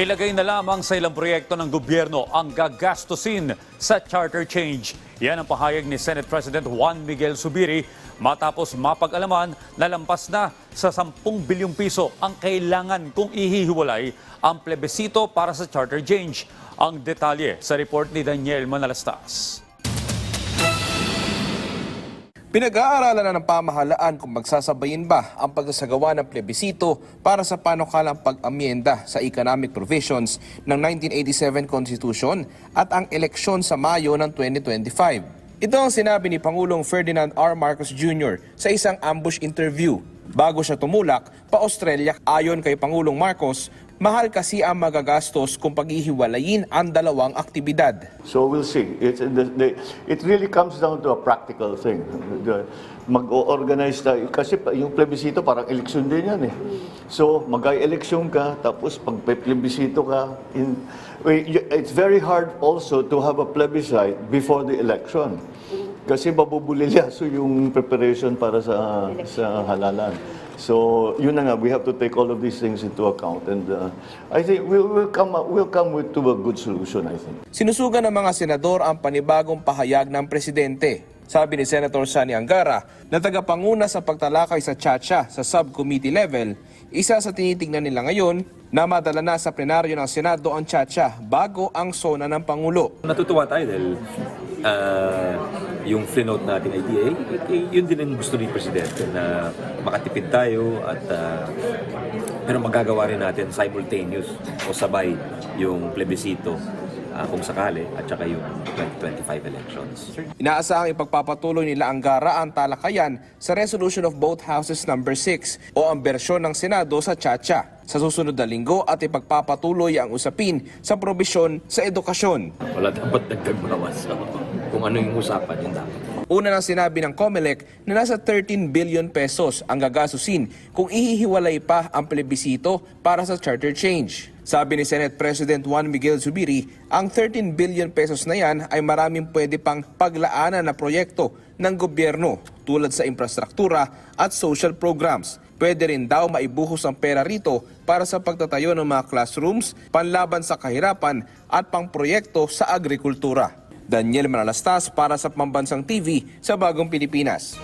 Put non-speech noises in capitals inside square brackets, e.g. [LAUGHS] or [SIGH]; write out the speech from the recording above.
Ilagay na lamang sa ilang proyekto ng gobyerno ang gagastusin sa charter change. Yan ang pahayag ni Senate President Juan Miguel Subiri matapos mapag-alaman na lampas na sa 10 bilyong piso ang kailangan kung ihihiwalay ang plebisito para sa charter change. Ang detalye sa report ni Daniel Manalastas. Pinag-aaralan na ng pamahalaan kung magsasabayin ba ang pagsasagawa ng plebisito para sa panukalang pag-amyenda sa economic provisions ng 1987 Constitution at ang eleksyon sa Mayo ng 2025. Ito ang sinabi ni Pangulong Ferdinand R. Marcos Jr. sa isang ambush interview bago siya tumulak pa Australia ayon kay Pangulong Marcos mahal kasi ang magagastos kung paghihiwalayin ang dalawang aktibidad. So we'll see. It's the, the, it really comes down to a practical thing. Mag-organize tayo. Kasi yung plebisito parang eleksyon din yan eh. So mag-eleksyon ka, tapos pag plebisito ka, in, it's very hard also to have a plebiscite before the election. Kasi mabubulilyaso [LAUGHS] yung preparation para sa, sa halalan. So, yun na nga, we have to take all of these things into account. And uh, I think we'll, we'll come, up- we'll come with, to a good solution, I think. Sinusugan ng mga senador ang panibagong pahayag ng presidente. Sabi ni Senator Sani Angara na tagapanguna sa pagtalakay sa Chacha sa subcommittee level, isa sa tinitingnan nila ngayon na madala na sa plenaryo ng Senado ang Chacha bago ang sona ng Pangulo. Natutuwa tayo dahil ah, yung flinote nating IDA, eh, yun din ang gusto ni Presidente na makatipid tayo at ah, pero magagawa rin natin simultaneous o sabay yung plebisito ah, kung sakali at saka yung 2025 elections. Inaasahang ipagpapatuloy nila ang talakayan sa Resolution of Both Houses number 6 o ang bersyon ng Senado sa Chacha sa susunod na linggo at ipagpapatuloy ang usapin sa probisyon sa edukasyon. Wala dapat dagdag bawas. So, kung ano yung usapan, yun dapat. Una nang sinabi ng COMELEC na nasa 13 billion pesos ang gagasusin kung ihihiwalay pa ang plebisito para sa charter change. Sabi ni Senate President Juan Miguel Zubiri, ang 13 billion pesos na yan ay maraming pwede pang paglaanan na proyekto ng gobyerno tulad sa infrastruktura at social programs. Pwede rin daw maibuhos ang pera rito para sa pagtatayo ng mga classrooms, panlaban sa kahirapan at pangproyekto sa agrikultura. Daniel Manalastas para sa Pambansang TV sa Bagong Pilipinas.